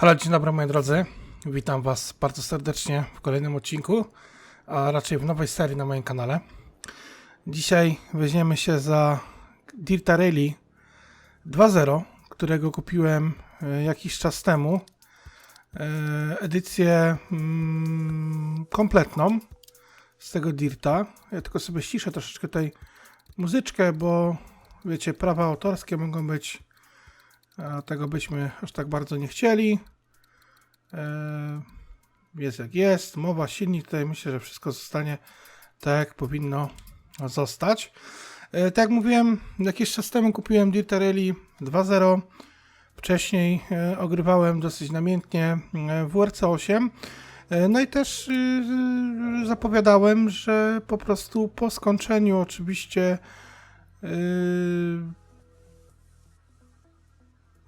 Halo, dzień dobry moi drodzy. Witam Was bardzo serdecznie w kolejnym odcinku, a raczej w nowej serii na moim kanale. Dzisiaj weźmiemy się za Dirta Rally 2.0, którego kupiłem e, jakiś czas temu. E, Edycję mm, kompletną z tego Dirta. Ja tylko sobie ściszę troszeczkę tutaj muzyczkę, bo wiecie, prawa autorskie mogą być a tego byśmy aż tak bardzo nie chcieli. E, Jest jak jest, mowa, silnik, tutaj myślę, że wszystko zostanie tak jak powinno zostać. E, Tak jak mówiłem, jakiś czas temu kupiłem Dirta Rally 2.0. Wcześniej e, ogrywałem dosyć namiętnie WRC 8. E, No i też zapowiadałem, że po prostu po skończeniu oczywiście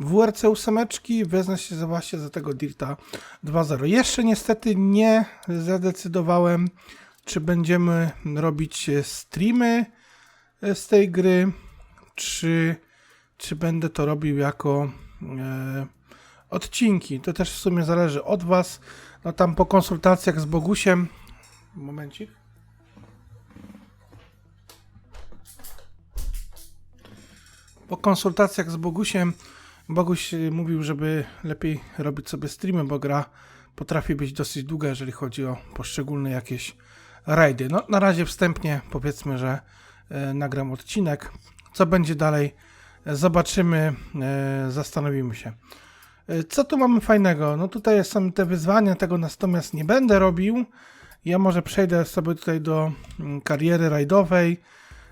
y, WRC 8 wezmę się właśnie za tego Dirta 2.0. Jeszcze niestety nie zadecydowałem, czy będziemy robić e, streamy e, z tej gry, czy, czy będę to robił jako e, odcinki. To też w sumie zależy od Was. No tam po konsultacjach z Bogusiem. Momencik. Po konsultacjach z Bogusiem Boguś y, mówił, żeby lepiej robić sobie streamy, bo gra potrafi być dosyć długa, jeżeli chodzi o poszczególne jakieś rajdy. No, na razie wstępnie powiedzmy, że e, nagram odcinek. Co będzie dalej, zobaczymy, e, zastanowimy się. E, co tu mamy fajnego? No tutaj są te wyzwania, tego natomiast nie będę robił. Ja może przejdę sobie tutaj do mm, kariery rajdowej.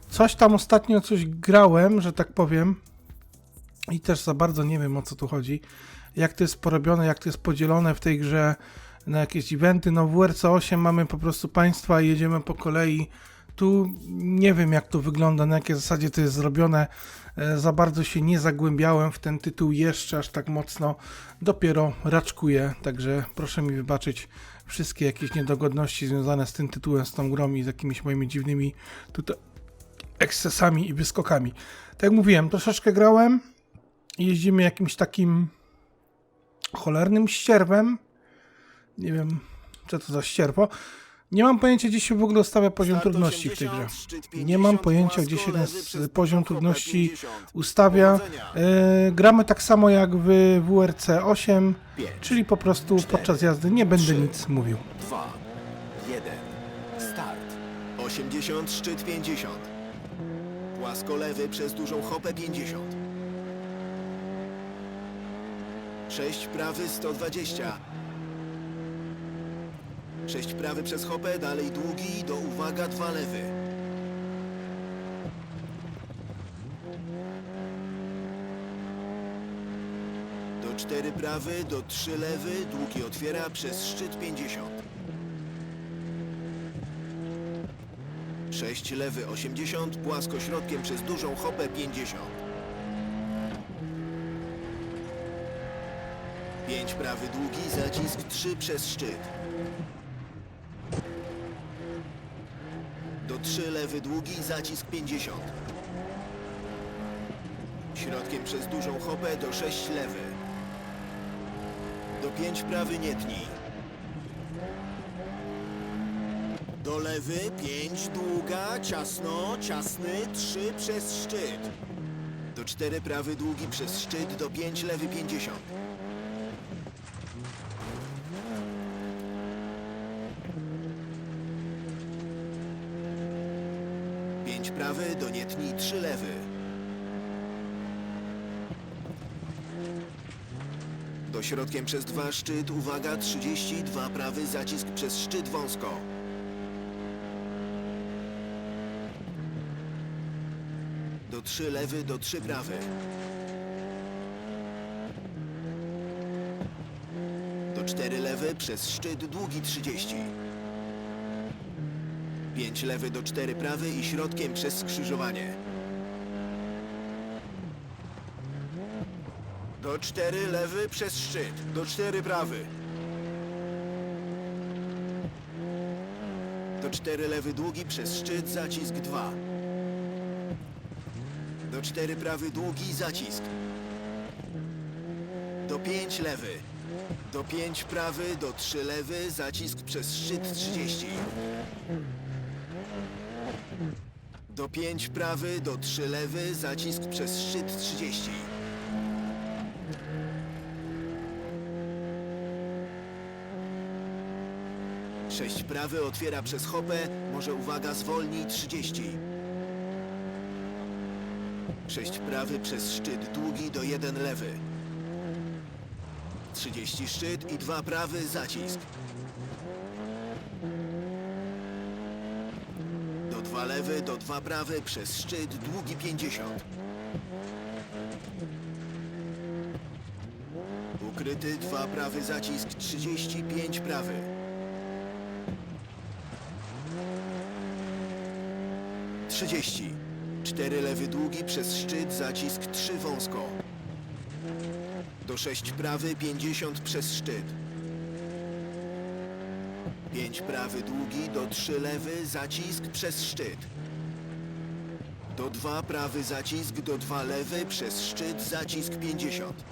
Coś tam ostatnio coś grałem, że tak powiem, i też za bardzo nie wiem o co tu chodzi. Jak to jest porobione, jak to jest podzielone w tej grze na jakieś eventy. No w WRC 8 mamy po prostu państwa i jedziemy po kolei. Tu nie wiem jak to wygląda, na jakiej zasadzie to jest zrobione. E, Za bardzo się nie zagłębiałem w ten tytuł jeszcze aż tak mocno. Dopiero raczkuję, także proszę mi wybaczyć wszystkie jakieś niedogodności związane z tym tytułem, z tą grą i z jakimiś moimi dziwnymi tutaj ekscesami i wyskokami. Tak jak mówiłem, troszeczkę grałem, jeździmy jakimś takim cholernym ścierwem. Nie wiem, co to za ścierwo. Nie mam pojęcia, gdzie się w ogóle ustawia poziom trudności w tej grze. Nie mam pojęcia, gdzie się ten s- poziom trudności ustawia. E, gramy tak samo jak w WRC 8, czyli po prostu podczas jazdy nie będę nic mówił. 2, 1, start. 80, szczyt 50. Płasko lewy przez dużą hopę 50. 6 prawy 120. 6 prawy przez hopę, dalej długi, do uwaga, 2 lewy. Do 4 prawy, do 3 lewy, długi otwiera przez szczyt 50. 6 lewy 80, płasko środkiem przez dużą hopę 50. 5 prawy długi, zacisk 3 przez szczyt. Do 3 lewy długi, zacisk 50. Środkiem przez dużą hopę do 6 lewy. Do 5 prawy nie tnij. Do lewy 5 długa, ciasno, ciasny, 3 przez szczyt. Do 4 prawy długi przez szczyt, do 5 lewy 50. Pięć prawy, do nie tnij, 3 lewy. Do środkiem przez dwa szczyt, uwaga, 32 prawy, zacisk przez szczyt wąsko. Do 3 lewy, do 3 prawy. Do 4 lewy, przez szczyt długi 30. 5 lewy do 4 prawy i środkiem przez skrzyżowanie. Do 4 lewy przez szczyt, do 4 prawy. Do 4 lewy długi przez szczyt, zacisk 2. Do 4 prawy długi, zacisk. Do 5 lewy. Do 5 prawy, do 3 lewy, zacisk przez szczyt 30. Do 5 prawy, do 3 lewy, zacisk przez szczyt 30. Sześć prawy otwiera przez hopę, może uwaga zwolnij 30. Sześć prawy przez szczyt długi do 1 lewy. 30 szczyt i 2 prawy zacisk. 2 lewy, do 2 prawy przez szczyt długi 50. Ukryty 2 prawy zacisk 35 prawy. Trzydzieści. Cztery lewy długi przez szczyt, zacisk trzy wąsko. Do 6 prawy, 50 przez szczyt. 5 prawy długi, do 3 lewy, zacisk przez szczyt. Do 2 prawy zacisk, do 2 lewy, przez szczyt, zacisk 50.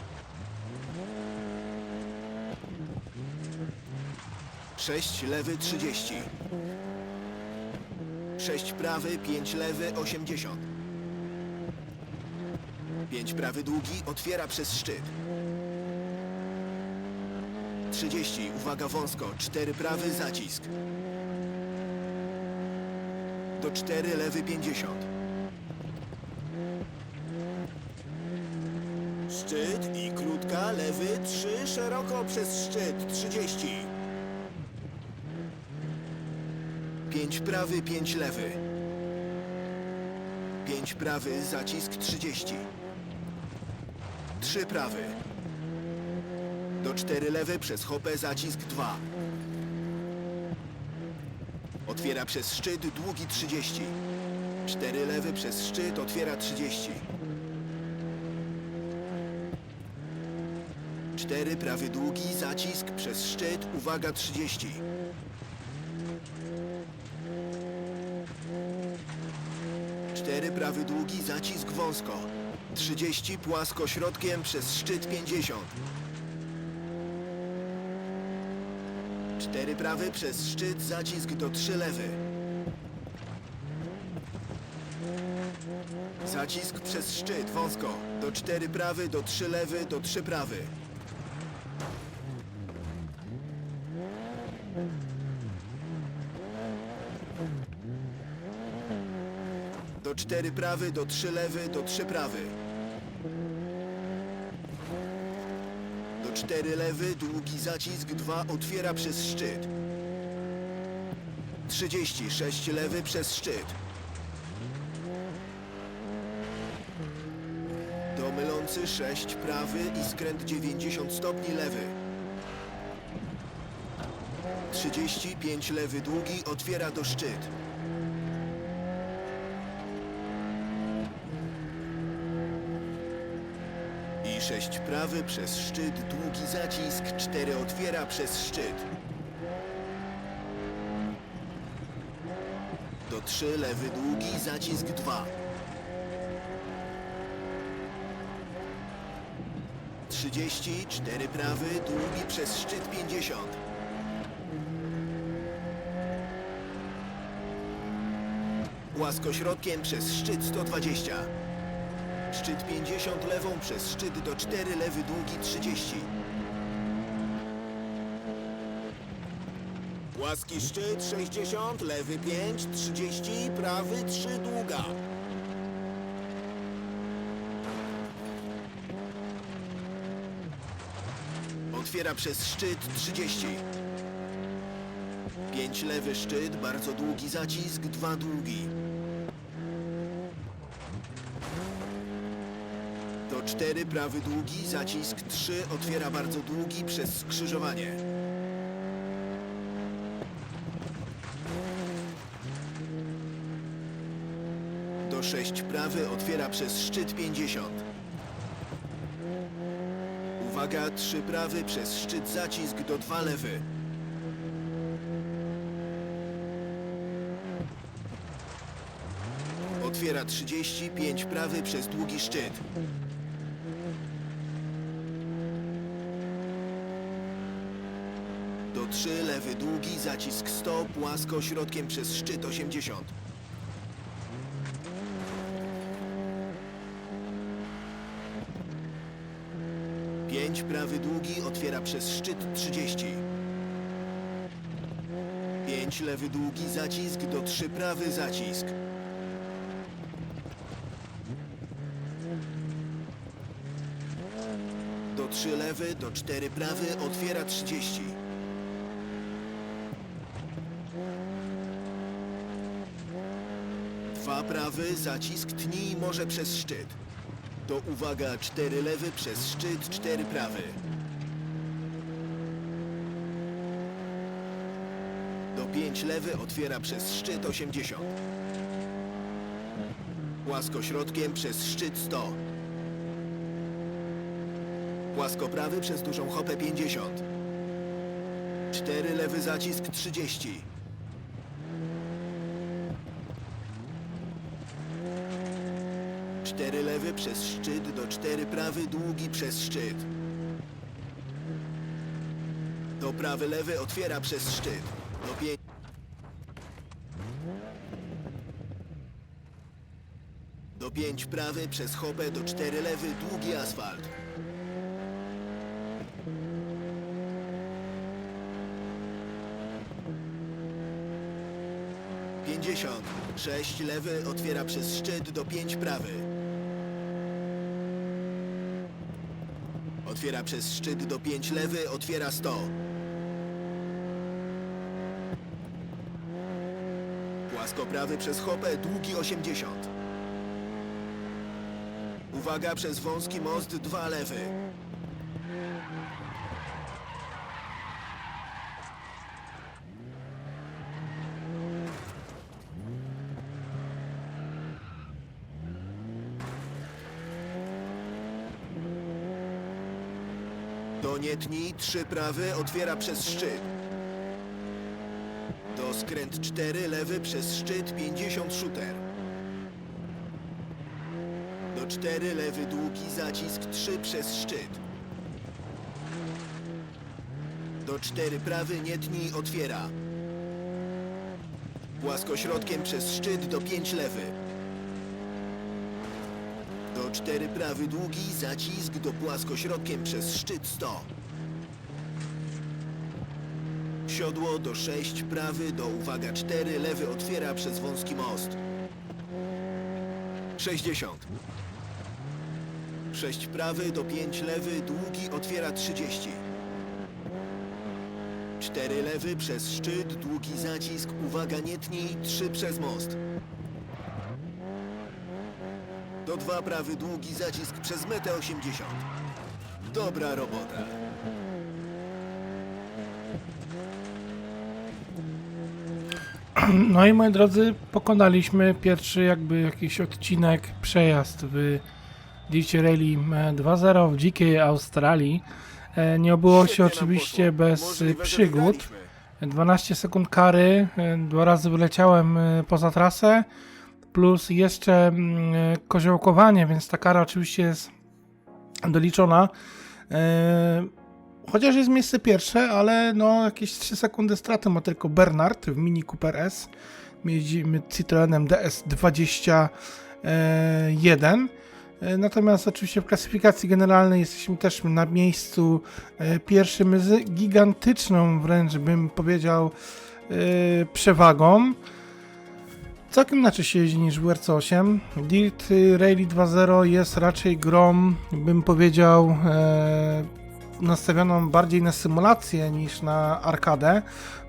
6 lewy 30. 6 prawy, 5 lewy, 80. 5 prawy długi, otwiera przez szczyt. 30, uwaga wąsko, 4 prawy, zacisk. Do 4 lewy 50. Szczyt i krótka, lewy 3, szeroko przez szczyt 30. 5 prawy, 5 lewy. 5 prawy, zacisk 30. 3 prawy. Do 4 lewy przez hopę zacisk 2. Otwiera przez szczyt długi 30. 4 lewy przez szczyt otwiera 30. 4 prawy długi zacisk przez szczyt uwaga 30. 4 prawy długi zacisk wąsko. 30 płasko środkiem przez szczyt 50. 4 prawy przez szczyt zacisk do 3 lewy. Zacisk przez szczyt wąsko. Do 4 prawy, do 3 lewy, do 3 prawy. Do 4 prawy, do 3 lewy, do 3 prawy. 4 lewy, długi zacisk 2 otwiera przez szczyt. 36 lewy przez szczyt. Do mylący 6 prawy i skręt 90 stopni lewy. 35 lewy długi otwiera do szczyt. 6 prawy przez szczyt, długi zacisk, 4 otwiera przez szczyt. Do 3 lewy długi, zacisk 2. 30, 4 prawy, długi przez szczyt 50. Łaskośrodkiem przez szczyt 120. Szczyt 50 lewą przez szczyt do 4 lewy długi 30. Płaski szczyt 60, lewy 5, 30, prawy 3 długa. Otwiera przez szczyt 30. 5 lewy szczyt, bardzo długi zacisk, 2 długi. 4 prawy długi, zacisk 3 otwiera bardzo długi przez skrzyżowanie. Do 6 prawy otwiera przez szczyt 50. Uwaga, 3 prawy przez szczyt zacisk do 2 lewy. Otwiera 35 prawy przez długi szczyt. 3 lewy długi, zacisk 100, płasko środkiem przez szczyt 80. Pięć prawy długi otwiera przez szczyt 30. 5 lewy długi zacisk do 3 prawy zacisk. Do 3 lewy, do 4 prawy otwiera 30. Prawy, zacisk tnij może przez szczyt. To uwaga, 4 lewy przez szczyt, 4 prawy. Do 5 lewy otwiera przez szczyt 80. Płasko środkiem przez szczyt 100. Płasko prawy przez dużą hopę 50. 4 lewy zacisk 30. Cztery lewy przez szczyt do cztery prawy długi przez szczyt. Do prawy lewy otwiera przez szczyt. Do pięć. Do pięć prawy przez hopę do cztery lewy długi asfalt. Pięćdziesiąt. Sześć lewy otwiera przez szczyt do pięć prawy. Otwiera przez szczyt do 5 lewy, otwiera 100. Płasko prawy przez hopę, długi 80. Uwaga, przez wąski most 2 lewy. Nietni, 3 prawy, otwiera przez szczyt. Do skręt 4 lewy przez szczyt 50 shooter. Do 4 lewy długi zacisk 3 przez szczyt. Do 4 prawy nietni otwiera. Płaskośrodkiem przez szczyt do 5 lewy. Do 4 prawy długi zacisk do płaskośrodkiem przez szczyt 100. Siodło do 6 prawy do uwaga 4 lewy otwiera przez wąski most. 60. 6 prawy do 5 lewy długi otwiera 30. 4 lewy przez szczyt długi zacisk uwaga nie tnij 3 przez most. Do 2 prawy długi zacisk przez metę 80. Dobra robota. No i moi drodzy, pokonaliśmy pierwszy jakby jakiś odcinek, przejazd w Dircie Rally 2.0 w dzikiej Australii. E, Nie obyło się oczywiście bez przygód. wygraliśmy. 12 sekund kary, e, dwa razy wyleciałem e, poza trasę, plus jeszcze mm, koziołkowanie, więc ta kara oczywiście jest doliczona. E, Chociaż jest miejsce pierwsze, ale no jakieś 3 sekundy straty ma tylko Bernard w Mini Cooper S. My jeździmy Citroenem DS21. E, Natomiast oczywiście w klasyfikacji generalnej jesteśmy też na miejscu e, pierwszym z gigantyczną wręcz bym powiedział e, przewagą. Całkiem inaczej się jeździ niż w WRC8. Dirt Rally 2.0 jest raczej grą, bym powiedział, e, nastawioną bardziej na symulację niż na arkadę,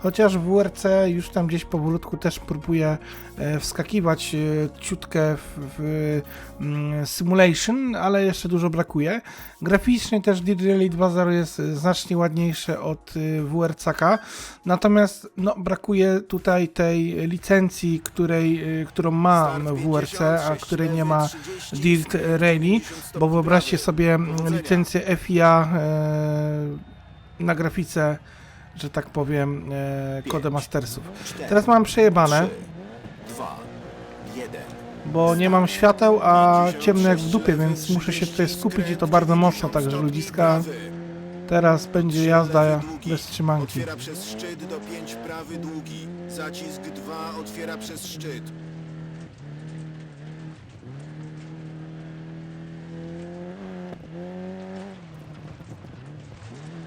chociaż w WRC już tam gdzieś powolutku też próbuje e, wskakiwać e, ciutkę w, w mm, simulation, ale jeszcze dużo brakuje. Graficznie też Dirt Rally 2.0 jest znacznie ładniejsze od e, WRC-ka, natomiast no, brakuje tutaj tej licencji, której, którą ma WRC, 50, a której nie ma 30, Dirt Rally, 50 bo wyobraźcie sobie mm, licencję FIA na grafice, że tak powiem, e, Codemastersów. cztery, Teraz mam przejebane, bo nie mam świateł, a ciemno jak w dupie, więc muszę się tutaj skupić i to bardzo mocno, także ludziska. Teraz będzie jazda bez trzymanki. Otwiera przez szczyt do 5 prawy długi. Zacisk 2 otwiera przez szczyt.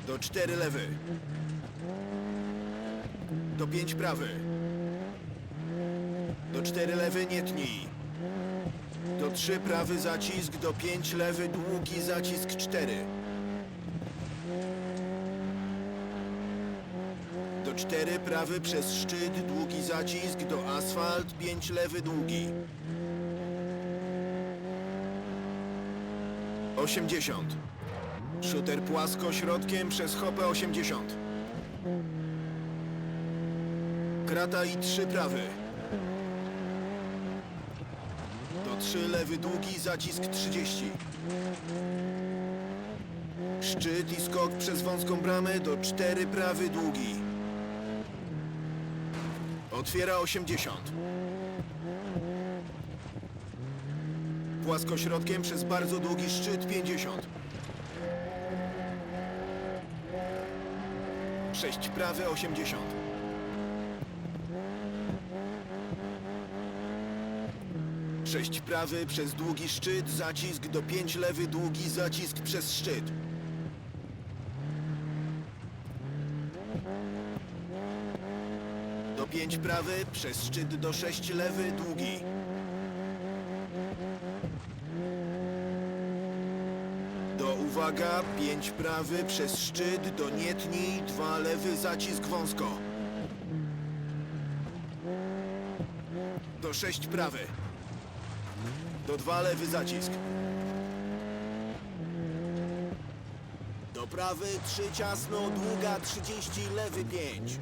Do 4 lewy. Do 5 prawy. Do 4 lewy nie tnij. Do 3 prawy zacisk, do 5 lewy długi zacisk 4. Do 4 prawy przez szczyt, długi zacisk, do asfalt, 5 lewy długi. 80. Shooter płasko środkiem przez hopę 80. Krata i 3 prawy. Do 3 lewy długi, zacisk 30. Szczyt i skok przez wąską bramę do 4 prawy długi. Otwiera 80. Płaskośrodkiem przez bardzo długi szczyt 50. 6 prawy 80. Sześć prawy przez długi szczyt, zacisk do 5 lewy długi, zacisk przez szczyt. Do 5 prawy, przez szczyt do 6 lewy, długi. Do uwaga, 5 prawy, przez szczyt do nie tnij, 2 lewy, zacisk wąsko. Do 6 prawy. Do 2 lewy, zacisk. Do prawy, 3 ciasno, długa, 30, lewy, 5.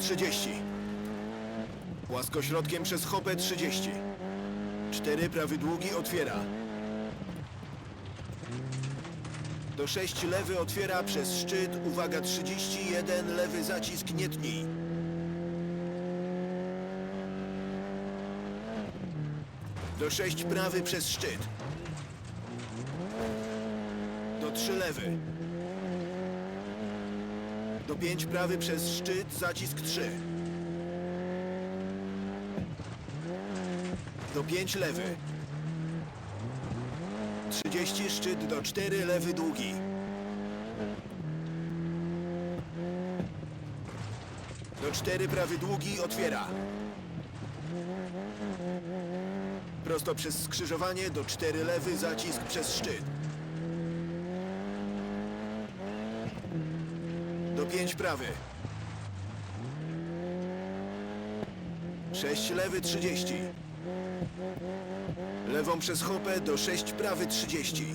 Trzydzieści. Płaskośrodkiem przez hopę 30. Cztery prawy długi otwiera. Do 6 lewy otwiera przez szczyt. Uwaga 31 lewy zacisk nie tnij. Do 6 prawy przez szczyt. Do 3 lewy. Do 5 prawy przez szczyt, zacisk 3. Do 5 lewy. 30 szczyt do 4 lewy długi. Do 4 prawy długi otwiera. Prosto przez skrzyżowanie do 4 lewy zacisk przez szczyt. Do 5 prawy. 6 lewy 30. Lewą przez hopę do 6 prawy 30.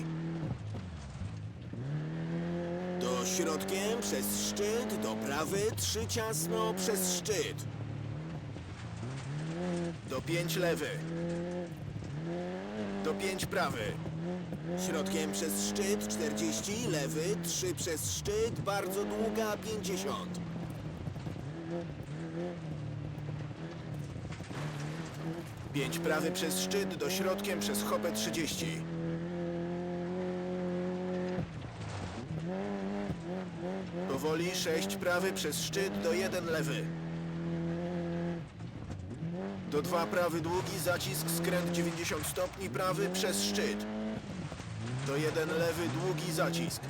Do środkiem przez szczyt, do prawy 3 ciasno przez szczyt. Do 5 lewy. Do 5 prawy. Środkiem przez szczyt 40, lewy 3 przez szczyt, bardzo długa 50. Pięć prawy przez szczyt do środkiem przez hopę 30. Powoli 6 prawy przez szczyt do 1 lewy. Do 2 prawy długi zacisk skręt 90 stopni prawy przez szczyt. Do 1 lewy długi zacisk.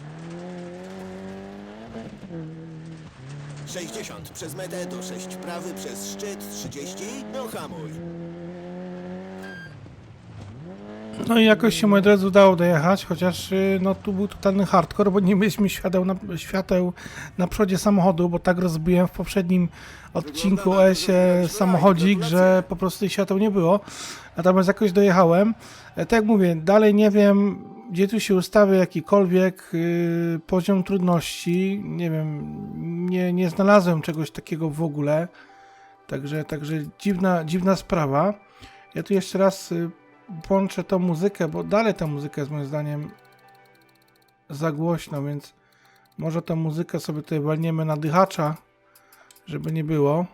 60 przez metę do 6 prawy przez szczyt 30. No hamuj. No i jakoś się moi drodzy udało dojechać, chociaż y, no tu był totalny hardcore, bo nie mieliśmy świateł na, świateł na przodzie samochodu, bo tak rozbiłem w poprzednim odcinku Wygląda o na to, ESie że wygrałeś. samochodzik, że po prostu tych świateł nie było. Natomiast jakoś dojechałem. E, Tak jak mówię, dalej nie wiem, gdzie tu się ustawia jakikolwiek y, poziom trudności. Nie wiem, nie, nie znalazłem czegoś takiego w ogóle. Także, także dziwna, dziwna sprawa. Ja tu jeszcze raz y, włączę tą muzykę, bo dalej ta muzyka jest moim zdaniem za głośno, więc może tą muzykę sobie tutaj walniemy na dychacza, żeby nie było.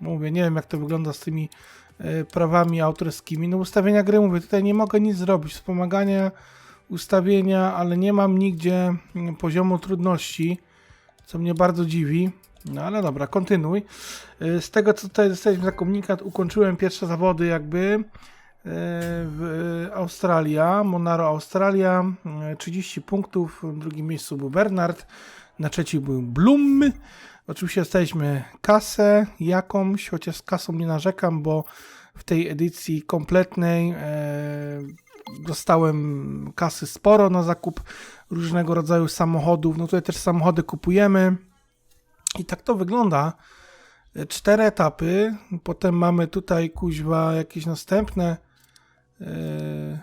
Mówię, nie wiem jak to wygląda z tymi e, prawami autorskimi. No ustawienia gry, mówię, tutaj nie mogę nic zrobić. Wspomagania, ustawienia, ale nie mam nigdzie mm, poziomu trudności, co mnie bardzo dziwi. No ale dobra, kontynuuj. E, Z tego co tutaj dostaliśmy za komunikat, ukończyłem pierwsze zawody jakby Australia, Monaro Australia, e, 30 punktów, w drugim miejscu był Bernard, na trzecim był Blum. Oczywiście dostaliśmy kasę jakąś, chociaż z kasą nie narzekam, bo w tej edycji kompletnej e, dostałem kasy sporo na zakup różnego rodzaju samochodów. No tutaj też samochody kupujemy. I tak to wygląda. E, Cztery etapy. Potem mamy tutaj kuźwa jakieś następne. Yy,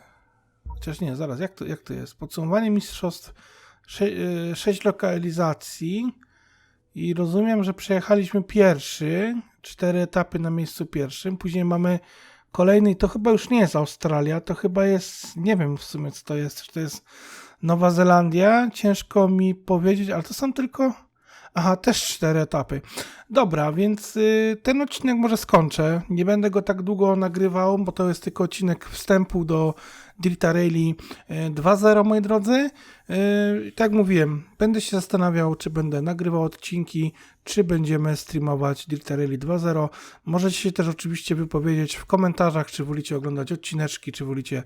chociaż nie, zaraz, jak to, jak to jest? Podsumowanie mistrzostw. Yy, sześć lokalizacji. I rozumiem, że przejechaliśmy pierwszy. Cztery etapy na miejscu pierwszym. Później mamy kolejny. i To chyba już nie jest Australia. To chyba jest. Nie wiem w sumie, co to jest. Czy to jest Nowa Zelandia? Ciężko mi powiedzieć, ale to są tylko. Aha, też cztery etapy. Dobra, więc y, ten odcinek może skończę. Nie będę go tak długo nagrywał, bo to jest tylko odcinek wstępu do Y, 2.0, moi drodzy. Y, tak jak mówiłem, będę się zastanawiał, czy będę nagrywał odcinki, czy będziemy streamować Dirta Rally 2.0. Możecie się też oczywiście wypowiedzieć w komentarzach, czy wolicie oglądać odcineczki, czy wolicie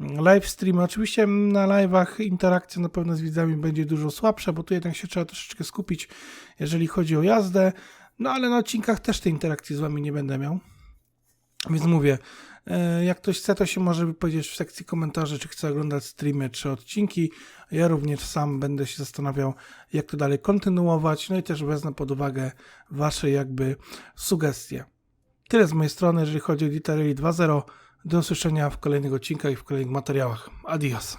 mm, live streamy. Oczywiście na live'ach interakcja na pewno z widzami będzie dużo słabsza, bo tu jednak się trzeba troszeczkę skupić, jeżeli chodzi o jazdę. No ale na odcinkach też tej interakcji z wami nie będę miał. Więc mówię, e, jak ktoś chce, to się może wypowiedzieć w sekcji komentarzy, czy chce oglądać streamy, czy odcinki. Ja również sam będę się zastanawiał, jak to dalej kontynuować. No i też wezmę pod uwagę wasze jakby sugestie. Tyle z mojej strony, jeżeli chodzi o Guitar Rally 2.0. Do usłyszenia w kolejnych odcinkach i w kolejnych materiałach. Adios.